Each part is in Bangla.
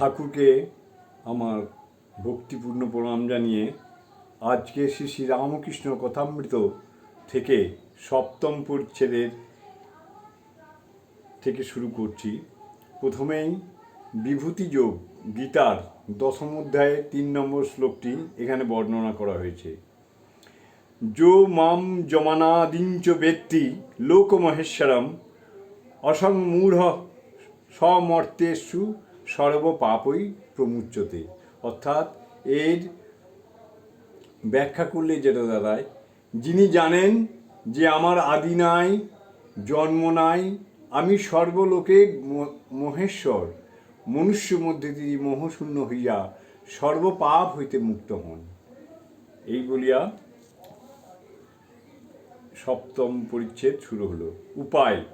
ঠাকুরকে আমার ভক্তিপূর্ণ প্রণাম জানিয়ে আজকে শ্রী শ্রী রামকৃষ্ণ কথামৃত থেকে সপ্তম পরিচ্ছেদের থেকে শুরু করছি। প্রথমেই বিভূতি যোগ গীতার দশম অধ্যায়ে তিন নম্বর শ্লোকটি এখানে বর্ণনা করা হয়েছে। যো মাম জমানাদিঞ্চ ব্যক্তি লোকমহেশ্বরম অসংমূঢ় সমর্তেষু সর্বপাপই প্রমুচ্যতে। অর্থাৎ এর ব্যাখ্যা করলে যেটা দাঁড়ায় যিনি জানেন যে আমার আদি নাই, জন্ম নাই, আমি সর্বলোকের ম- মহেশ্বর, মনুষ্য মধ্যে তিনি মোহশূন্য হইয়া সর্বপাপ হইতে মুক্ত হন। এই বলিয়া সপ্তম পরিচ্ছেদ শুরু হলো। উপায়,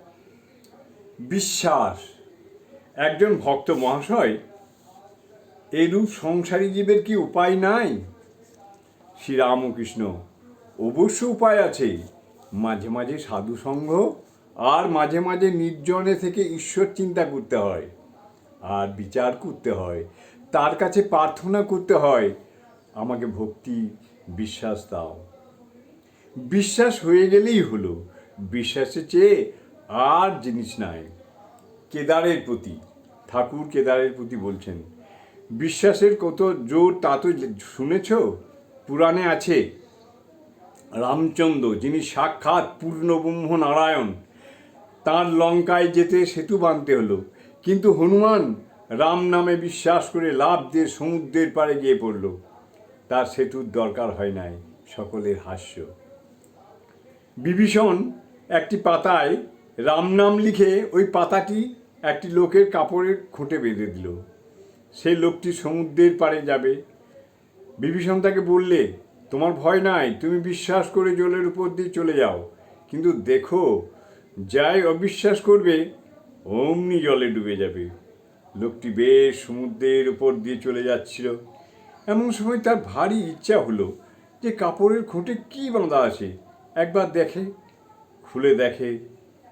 বিশ্বাস। একজন ভক্ত মহাশয় এরূপ সংসারী জীবের কি উপায় নাই? শ্রীরামকৃষ্ণ, অবশ্য উপায় আছে। মাঝে মাঝে সাধু সঙ্গ আর মাঝে মাঝে নির্জনে থেকে ঈশ্বর চিন্তা করতে হয়, আর বিচার করতে হয়, তার কাছে প্রার্থনা করতে হয়। আমাকে ভক্তি, বিশ্বাস দাও। বিশ্বাস হয়ে গেলেই হলো। বিশ্বাসের চেয়ে আর জিনিস নাই। কেদারের প্রতি, ঠাকুর কেদারের প্রতি বলছেন, বিশ্বাসের কত জোর তা তো শুনেছ? পুরাণে আছে, রামচন্দ্র, যিনি সাক্ষাৎ পূর্ণব্রহ্ম নারায়ণ, তাঁর লঙ্কায় যেতে সেতু বাঁধতে হলো। কিন্তু হনুমান রাম নামে বিশ্বাস করে লাভ দিয়ে সমুদ্রের পাড়ে গিয়ে পড়ল। তার সেতুর দরকার হয় নাই, সকলের হাস্য। বিভীষণ একটি পাতায় রাম নাম লিখে ওই পাতাটি একটি লোকের কাপড়ের খুঁটে বেঁধে দিল। সেই লোকটি সমুদ্রের পাড়ে যাবে। বিভীষণ তাকে বললে, তোমার ভয় নাই, তুমি বিশ্বাস করে জলের উপর দিয়ে চলে যাও। কিন্তু দেখো, যাই অবিশ্বাস করবে, অমনি জলে ডুবে যাবে। লোকটি বেশ সমুদ্রের উপর দিয়ে চলে যাচ্ছিল। এমন সময় তার ভারী ইচ্ছা হলো যে কাপড়ের খুঁটে কি বাঁধা আছে। একবার দেখে, খুলে দেখে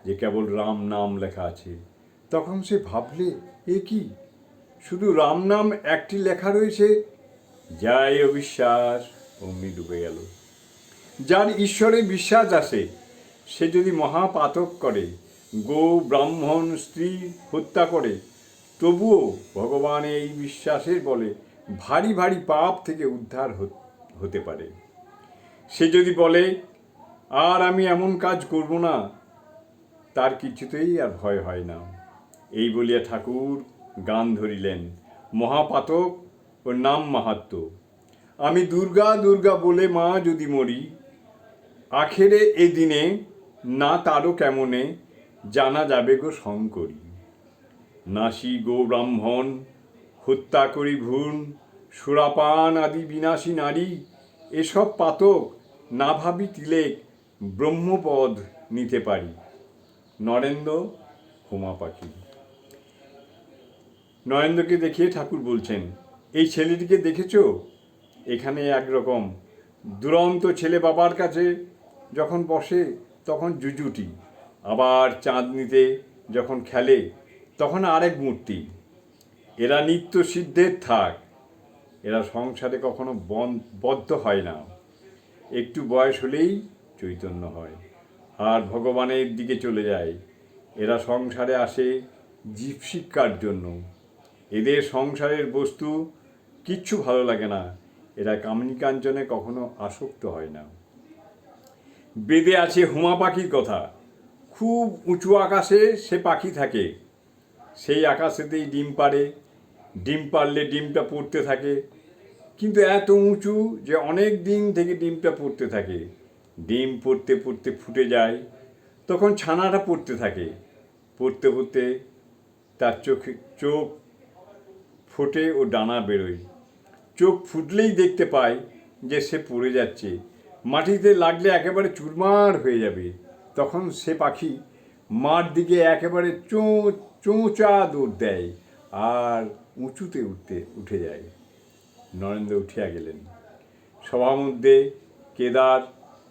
যে কেবল রাম নাম লেখা আছে। তখন সে ভাবলে, এ কি? শুধু রাম নাম একটি লেখা রয়েছে? যাই অবিশ্বাস অমনি ডুবে গেল। যার ঈশ্বরে বিশ্বাস আসে সে যদি মহাপাতক করে, গো ব্রাহ্মণ স্ত্রী হত্যা করে, তবুও ভগবান এই বিশ্বাসের বলে ভারী ভারী পাপ থেকে উদ্ধার হত- হতে পারে। সে যদি বলে, আর আমি এমন কাজ করব না তার কিছুতেই আর ভয় হয় না। এই বলিয়া ঠাকুর গান ধরিলেন। মহাপাতক ও নাম মাহাত্ম। আমি দুর্গা দুর্গা বলে মা যদি মরি, আখেরে এ দিনে না তারও কেমনে জানা যাবে গো শঙ্করী। নাসি গো ব্রাহ্মণ, হত্যা করি ভ্রূণ, সুরাপান আদি বিনাশী নারী, এসব পাতক না ভাবি তিলেক ব্রহ্মপদ নিতে পারি। নরেন্দ্র, হোমা পাখি। নরেন্দ্রকে দেখিয়ে ঠাকুর বলছেন, এই ছেলেটিকে দেখেছ? এখানে একরকম। দুরন্ত ছেলে বাবার কাছে যখন বসে তখন জুজুটি। আবার চাঁদনিতে যখন খেলে তখন আরেক মূর্তি। এরা নিত্য সিদ্ধের থাক। এরা সংসারে কখনো বদ্ধ হয় না। একটু বয়স হলেই চৈতন্য হয়। আর ভগবানের দিকে চলে যায়। এরা সংসারে আসে জীব শিক্ষার জন্য। এদের সংসারের বস্তু কিচ্ছু ভালো লাগে না। এরা কামিনী কাঞ্চনে কখনো আসক্ত হয় না। বেদে আছে হুমা পাখির কথা। খুব উঁচু আকাশে সে পাখি থাকে। সেই আকাশেতেই ডিম পাড়ে। ডিম পারলে ডিমটা পড়তে থাকে। কিন্তু এত উঁচু যে অনেক দিন থেকে ডিমটা পড়তে থাকে। ডিম পড়তে পড়তে ফুটে যায়। তখন ছানাটা পড়তে থাকে। পড়তে পড়তে তার চোখে চোখ ফোটে ও ডানা বেরোয়। চোখ ফুটলেই দেখতে পায় যে সে পড়ে যাচ্ছে। মাটিতে লাগলে একেবারে চুরমার হয়ে যাবে। তখন সে পাখি মার দিকে একেবারে চোঁ চোঁচা দৌড় দেয় আর উঁচুতে উঠতে, উঠে যায়। নরেন্দ্র উঠিয়া গেলেন। সবার মধ্যে কেদার,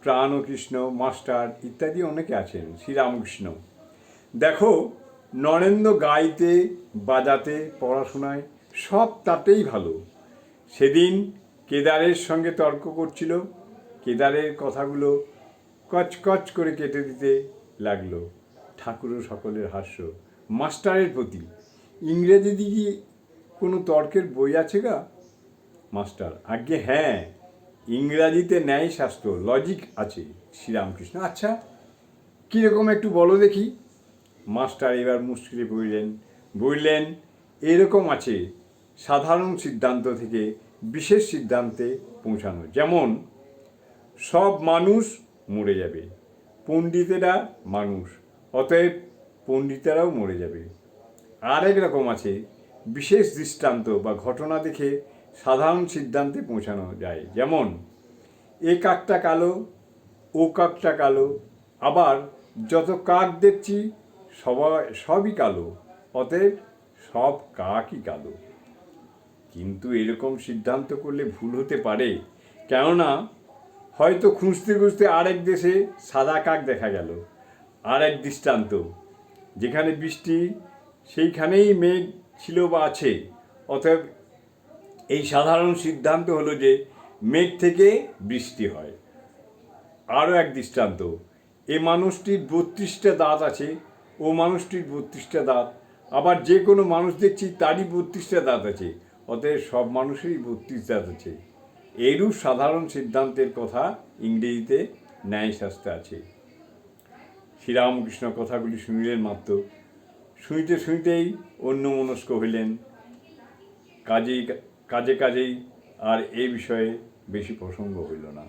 প্রাণকৃষ্ণ, মাস্টার ইত্যাদি অনেকে আছেন, শ্রীরামকৃষ্ণ। দেখো, নরেন্দ্র গাইতে, বাজাতে, পড়াশোনায় সব তাতেই ভালো। সেদিন কেদারের সঙ্গে তর্ক করছিল। কেদারের কথাগুলো কচকচ করে কেটে দিতে লাগল। ঠাকুরও সকলের হাস্য। মাস্টারের প্রতি। ইংরেজি দিকে কোনো তর্কের বই আছে গা? মাস্টার। আজ্ঞে হ্যাঁ। ইংরাজিতে ন্যায় শাস্ত্র, লজিক আছে শ্রীরামকৃষ্ণ। আচ্ছা কীরকম একটু বলো দেখি। মাস্টার এবার মুশকিলে পড়লেন। বললেন, এরকম আছে। সাধারণ সিদ্ধান্ত থেকে বিশেষ সিদ্ধান্তে পৌঁছানো। যেমন, সব মানুষ মরে যাবে, পণ্ডিতেরা মানুষ, অতএব পণ্ডিতেরাও মরে যাবে। আরেক রকম আছে, বিশেষ দৃষ্টান্ত বা ঘটনা দেখে সাধারণ সিদ্ধান্তে পৌঁছানো যায়। যেমন, এ কাকটা কালো, ও কাকটা কালো, আবার যত কাক দেখছি সবাই, সবই কালো, অতএব সব কাকই কালো। কিন্তু এরকম সিদ্ধান্ত করলে ভুল হতে পারে। কেননা, হয়তো খুঁজতে খুঁজতে আরেক দেশে সাদা কাক দেখা গেল আর এক দৃষ্টান্ত, যেখানে বৃষ্টি, সেইখানেই মেঘ ছিল বা আছে। অতএব এই সাধারণ সিদ্ধান্ত হলো যে মেঘ থেকে বৃষ্টি হয়। আরও এক দৃষ্টান্ত, এ মানুষটির বত্রিশটা দাঁত আছে, ও মানুষটির বত্রিশটা দাঁত। আবার যে কোনো মানুষ দেখছি তারই বত্রিশটা দাঁত আছে। অতএব সব মানুষেরই দাঁত আছে। এইরূপ সাধারণ সিদ্ধান্তের কথা ইংরেজিতে ন্যায়শাস্ত্রে আছে। শ্রীরামকৃষ্ণ কথাগুলি শুনিলেন মাত্র। শুনিতে শুনিতেই অন্য মনস্ক হইলেন। কাজেই, কাজে কাজেই আর এই বিষয়ে বেশি প্রসঙ্গ হইল না।